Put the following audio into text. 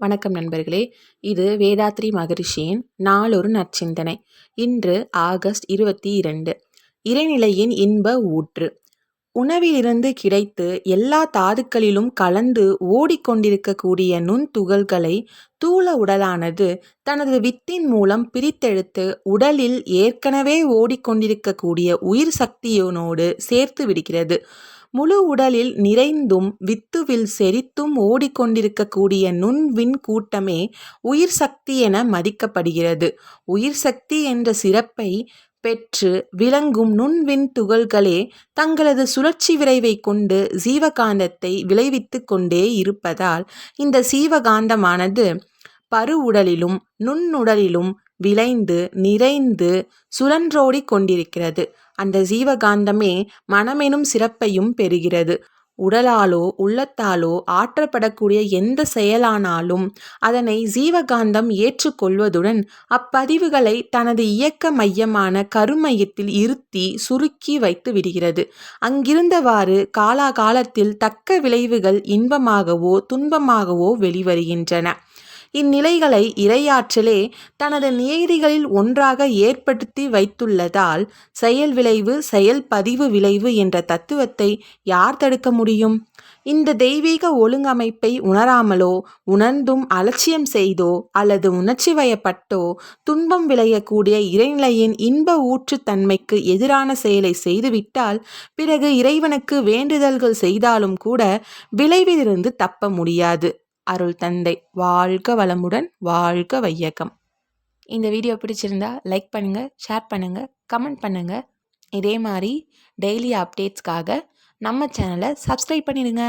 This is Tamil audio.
வணக்கம் நண்பர்களே. இது வேதாத்ரி மகரிஷியின் நாளொரு நற்சிந்தனை. இன்று ஆகஸ்ட் இருபத்தி இரண்டு. இறைநிலையின் இன்ப ஊற்று. உணவிலிருந்து கிடைத்து எல்லா தாதுக்களிலும் கலந்து ஓடிக்கொண்டிருக்கக்கூடிய நுண்துகள்களை தூள உடலானது தனது வித்தின் மூலம் பிரித்தெடுத்து உடலில் ஏற்கனவே ஓடிக்கொண்டிருக்கக்கூடிய உயிர் சக்தியினோடு சேர்த்து விடுகிறது. முழு உடலில் நிறைந்தும் வித்துவில் செறித்தும் ஓடிக்கொண்டிருக்கக்கூடிய நுண்வின் கூட்டமே உயிர் சக்தி என மதிக்கப்படுகிறது. உயிர் சக்தி என்ற சிறப்பை பெற்று விளங்கும் நுண்விண் துகள்களே தங்களது சுழற்சி விரைவை கொண்டு ஜீவகாந்தத்தை விளைவித்து கொண்டே இருப்பதால் இந்த சீவகாந்தமானது பருவுடலிலும் நுண்ணுடலிலும் விளைந்து நிறைந்து சுழன்றோடி கொண்டிருக்கிறது. அந்த ஜீவகாந்தமே மனமெனும் சிறப்பையும் பெறுகிறது. உடலாலோ உள்ளத்தாலோ ஆற்றப்படக்கூடிய எந்த செயலானாலும் அதனை ஜீவகாந்தம் ஏற்றுக்கொள்வதுடன் அப்பதிவுகளை தனது இயக்க மையமான கருமையத்தில் இருத்தி சுருக்கி வைத்து விடுகிறது. அங்கிருந்தவாறு காலாகாலத்தில் தக்க விளைவுகள் இன்பமாகவோ துன்பமாகவோ வெளிவருகின்றன. இந்நிலைகளை இரையாற்றலே தனது நியதிகளில் ஒன்றாக ஏற்படுத்தி வைத்துள்ளதால் செயல் விளைவு செயல் பதிவு விளைவு என்ற தத்துவத்தை யார் தடுக்க முடியும்? இந்த தெய்வீக ஒழுங்கமைப்பை உணராமலோ உணர்ந்தும் அலட்சியம் செய்தோ அல்லது உணர்ச்சி வயப்பட்டோ துன்பம் விளையக்கூடிய இறைநிலையின் இன்ப ஊற்றுத்தன்மைக்கு எதிரான செயலை செய்துவிட்டால் பிறகு இறைவனுக்கு வேண்டுதல்கள் செய்தாலும் கூட விளைவிலிருந்து தப்ப முடியாது. அருள் தந்தை. வாழ்க வளமுடன் வாழ்க வையகம். இந்த வீடியோ பிடிச்சிருந்தா லைக் பண்ணுங்கள் ஷேர் பண்ணுங்கள் கமெண்ட் பண்ணுங்கள் இதே மாதிரி டெய்லி அப்டேட்ஸ்க்காக நம்ம சேனலை சப்ஸ்கிரைப் பண்ணிடுங்க.